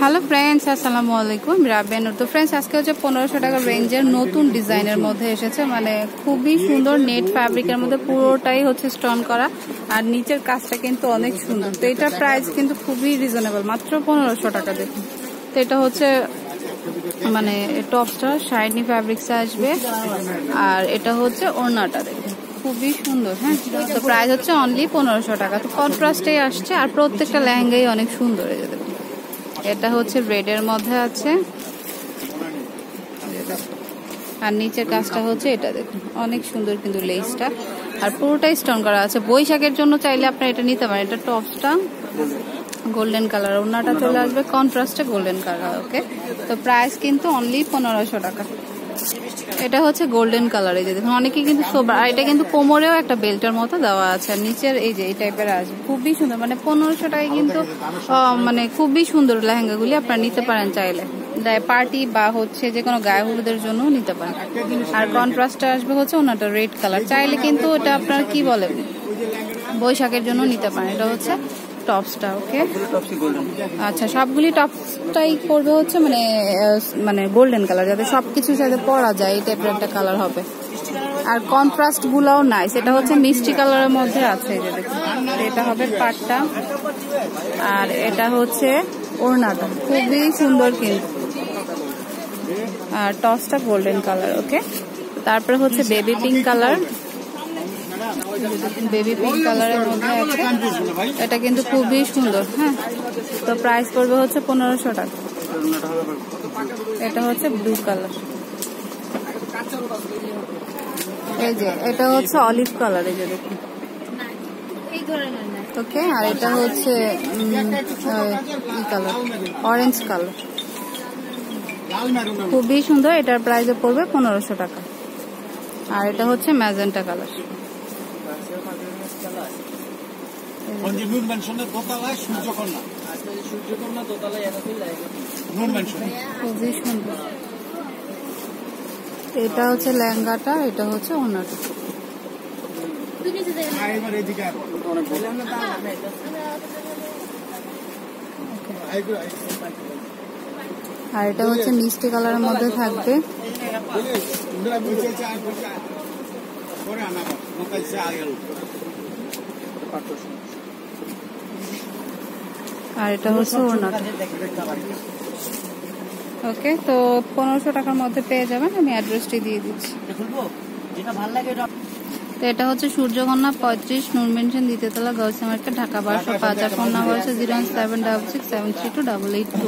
Hello friends আসসালামু আলাইকুম রাবেনুর তো ফ্রেন্ডস আজকে হচ্ছে পনেরোশো টাকা রেঞ্জের নতুন ডিজাইনের মধ্যে এসেছে। মানে খুবই সুন্দর নেট ফ্যাব্রিকের মধ্যে পুরোটাই হচ্ছে স্টোন করা। আর নিচের কাজটা কিন্তু অনেক সুন্দর। তো এটার প্রাইস কিন্তু খুবই রিজনেবল মাত্র পনেরোশো টাকা দেখুন। তো এটা হচ্ছে মানে টপসটা শাইনি ফ্যাব্রিক্সে আসবে। আর এটা হচ্ছে ওড়নাটা দেখুন। খুবই সুন্দর হ্যাঁ? তো প্রাইস হচ্ছে অনলি পনেরোশো টাকা। তো কন্ট্রাস্টেই আসছে। আর প্রত্যেকটা লেহেঙ্গাই অনেক সুন্দর দেখুন। এটা হচ্ছে রেডের মধ্যে আছে। আর নিচের কাজটা হচ্ছে এটা দেখুন, অনেক সুন্দর কিন্তু লেসটা আর পুরোটাই স্টোন করা আছে। বৈশাখের জন্য চাইলে আপনারা এটা নিতে পারেন। এটা টপসটা গোল্ডেন কালার ওনাটা চলে আসবে কন্ট্রাস্টে গোল্ডেন কালার ওকে তো প্রাইস কিন্তু অনলি পনেরোশো টাকা। এটা হচ্ছে গোল্ডেন কালার এই যে দেখুন অনেকে কিন্তু এটা কিন্তু কোমরেও একটা বেল্টের মতো দেওয়া আছে, আর নিচের এই যে এই টাইপের আসবে খুবই সুন্দর মানে পনেরোশো টাকায় কিন্তু মানে খুবই সুন্দর লেহেঙ্গাগুলি আপনারা নিতে পারেন চাইলে। পার্টি বা হচ্ছে যে কোনো গায়ে হলুদের জন্য নিতে পারেন। আর কন্ট্রাস্টটা আসবে হচ্ছে ওনাটা রেড কালার চাইলে কিন্তু এটা আপনার কি বলে, বৈশাখের জন্য নিতে পারেন। এটা হচ্ছে টপসটা ওকে আচ্ছা সবগুলি টপসটাই করবে হচ্ছে মানে মানে গোল্ডেন কালার যাতে সব সবকিছুর সাথে পরা যায় এই টাইপের একটা কালার হবে। আর কন্ট্রাস্ট গুলাও নাই সেটা হচ্ছে মিষ্টি কালারের মধ্যে আছে এটা হবে পাটটা আর এটা হচ্ছে ওড়নাটা খুবই সুন্দর কিন্তু। আর টপসটা গোল্ডেন কালার ওকে তারপরে হচ্ছে baby pink colour baby pink কালারের মধ্যে আছে। এটা কিন্তু খুবই সুন্দর হ্যাঁ। তো প্রাইস পড়বে হচ্ছে পনেরোশো টাকা। এটা হচ্ছে ব্লু কালার এই যে, এটা হচ্ছে অলিভ কালার যে দেখুন। ওকে আর এটা হচ্ছে কালার অরেঞ্জ কালার খুবই সুন্দর, এটার প্রাইসে পড়বে পনেরোশো টাকা। আর এটা হচ্ছে ম্যাজেন্টা কালার নুন ম্যানশনের দোতলায় সূর্যকন্যা সূর্যকন্যা দোতলায় এরকমই লাগে খুবই সুন্দর এটা হচ্ছে লেহেঙ্গাটা এটা হচ্ছে ওনাটা। এবার আর। এটা হচ্ছে মিষ্টি কালারের মধ্যে থাকবে। আর এটা হচ্ছে ওড়নাটা ওকে তো পনেরোশো টাকার মধ্যে পেয়ে যাবেন আমি অ্যাড্রেসটি দিয়ে দিচ্ছি। তো এটা হচ্ছে সূর্যকন্যা পঁয়ত্রিশ নুন মেনশন দ্বিতীয়তলা গার্লস মার্কেট ঢাকা বারোশো পাঁচ আর ফোন নাম্বার হচ্ছে zero seven double six seven three two double eight two.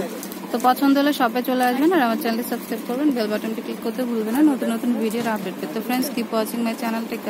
তো পছন্দ হলে শপে চলে আসবেন আর আমার চ্যানেলটি সাবস্ক্রাইব করবেন, বেল বাটনটি ক্লিক করতে ভুলবেন না, নতুন নতুন ভিডিওর আপডেট পেতে friends keep watching my channel tech